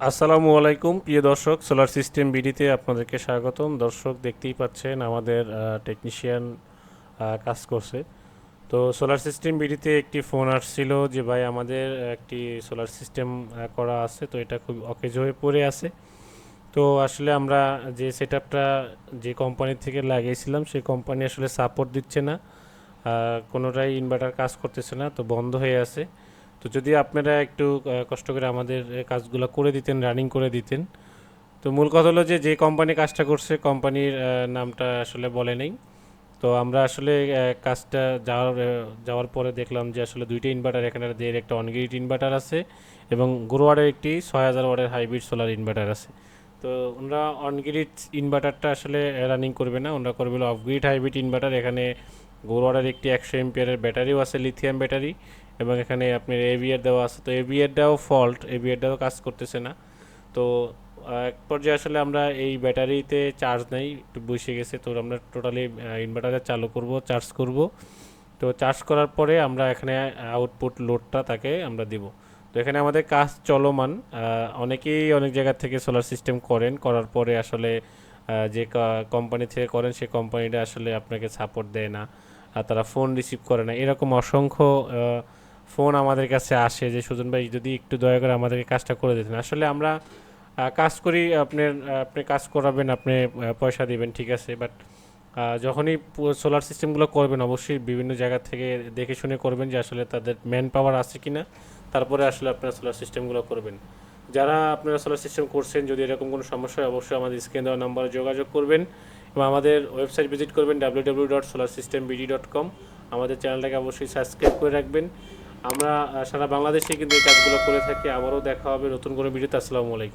আসসালামু আলাইকুম, প্রিয় দর্শক সোলার সিস্টেম বিডিতে আপনাদেরকে স্বাগতম। দর্শক, দেখতেই পাচ্ছেন আমাদের টেকনিশিয়ান কাজ করছে। তো সোলার সিস্টেম বিডিতে একটি ফোন আসছিল যে, ভাই, আমাদের একটি সোলার সিস্টেম করা আছে। তো এটা খুব অকেজ হয়ে পড়ে আছে। তো আসলে আমরা যে সেট যে কোম্পানি থেকে লাগিয়েছিলাম সেই কোম্পানি আসলে সাপোর্ট দিচ্ছে না। কোনোটাই ইনভার্টার কাজ করতেছে না, তো বন্ধ হয়ে আছে। তো যদি আপনারা একটু কষ্ট করে আমাদের কাজগুলো করে দিতেন রানিং করে দিতেন, তো মূল কথা হলো যে যে কোম্পানি কাজটা করছে কোম্পানির নামটা আসলে বলে নেই। তো আমরা আসলে কাজটা যাওয়ার যাওয়ার পরে দেখলাম যে আসলে দুইটা ইনভার্টার এখানে দের একটা অনগ্রিড ইনভার্টার আছে এবং গোরোয়ার্ডের একটি ছয় হাজার ওয়ার্ডের হাইব্রিড সোলার ইনভার্টার আছে। তো ওনারা অনগ্রিড ইনভার্টারটা আসলে রানিং করবে না, ওনারা করবে অফগ্রিড হাইব্রিড ইনভার্টার এখানে গোরোয়ার্ডের একটি একশো এমপিয়ারের ব্যাটারিও আছে লিথিয়াম ব্যাটারি এবং এখানে আপনার এভিয়ার দেওয়া আছে। তো এভিয়ারটাও ফল্ট এভিয়ারটাও কাজ করতেছে না। তো এক পর্যায়ে আসলে আমরা এই ব্যাটারিতে চার্জ নেই, একটু বসে গেছে। তো আমরা টোটালি ইনভার্টারে চালু করব চার্জ করব। তো চার্জ করার পরে আমরা এখানে আউটপুট লোডটা তাকে আমরা দিব। তো এখানে আমাদের কাজ চলমান। অনেকেই অনেক জায়গা থেকে সোলার সিস্টেম করেন। করার পরে আসলে যে কোম্পানি থেকে করেন সেই কোম্পানিটা আসলে আপনাকে সাপোর্ট দেয় না। আর তারা ফোন রিসিভ করে না। এরকম অসংখ্য ফোন আমাদের কাছে আসে যে, সুজন ভাই, যদি একটু দয়া করে আমাদেরকে কাজটা করে দিতেন। আসলে আমরা কাজ করি আপনার আপনি কাজ করাবেন, আপনি পয়সা দিবেন, ঠিক আছে? বাট যখনই সোলার সিস্টেমগুলো করবেন, অবশ্যই বিভিন্ন জায়গা থেকে দেখে শুনে করবেন যে, আসলে তাদের ম্যান পাওয়ার আছে কি না তারপরে আসলে আপনারা সোলার সিস্টেমগুলো করবেন। যারা আপনারা সোলার সিস্টেম করছেন, যদি এরকম কোনো সমস্যা হয়, অবশ্যই আমাদের স্ক্রিন দেওয়া নাম্বারে যোগাযোগ করবেন এবং আমাদের ওয়েবসাইট ভিজিট করবেন W W dot solar system BD dot com আমাদের চ্যানেলটাকে অবশ্যই সাবস্ক্রাইব করে রাখবেন। আমরা সারা বাংলাদেশে কিন্তু এই কাজগুলো করে থাকি। আবারও দেখা হবে নতুন কোনো ভিডিওতে। আসসালামু আলাইকুম।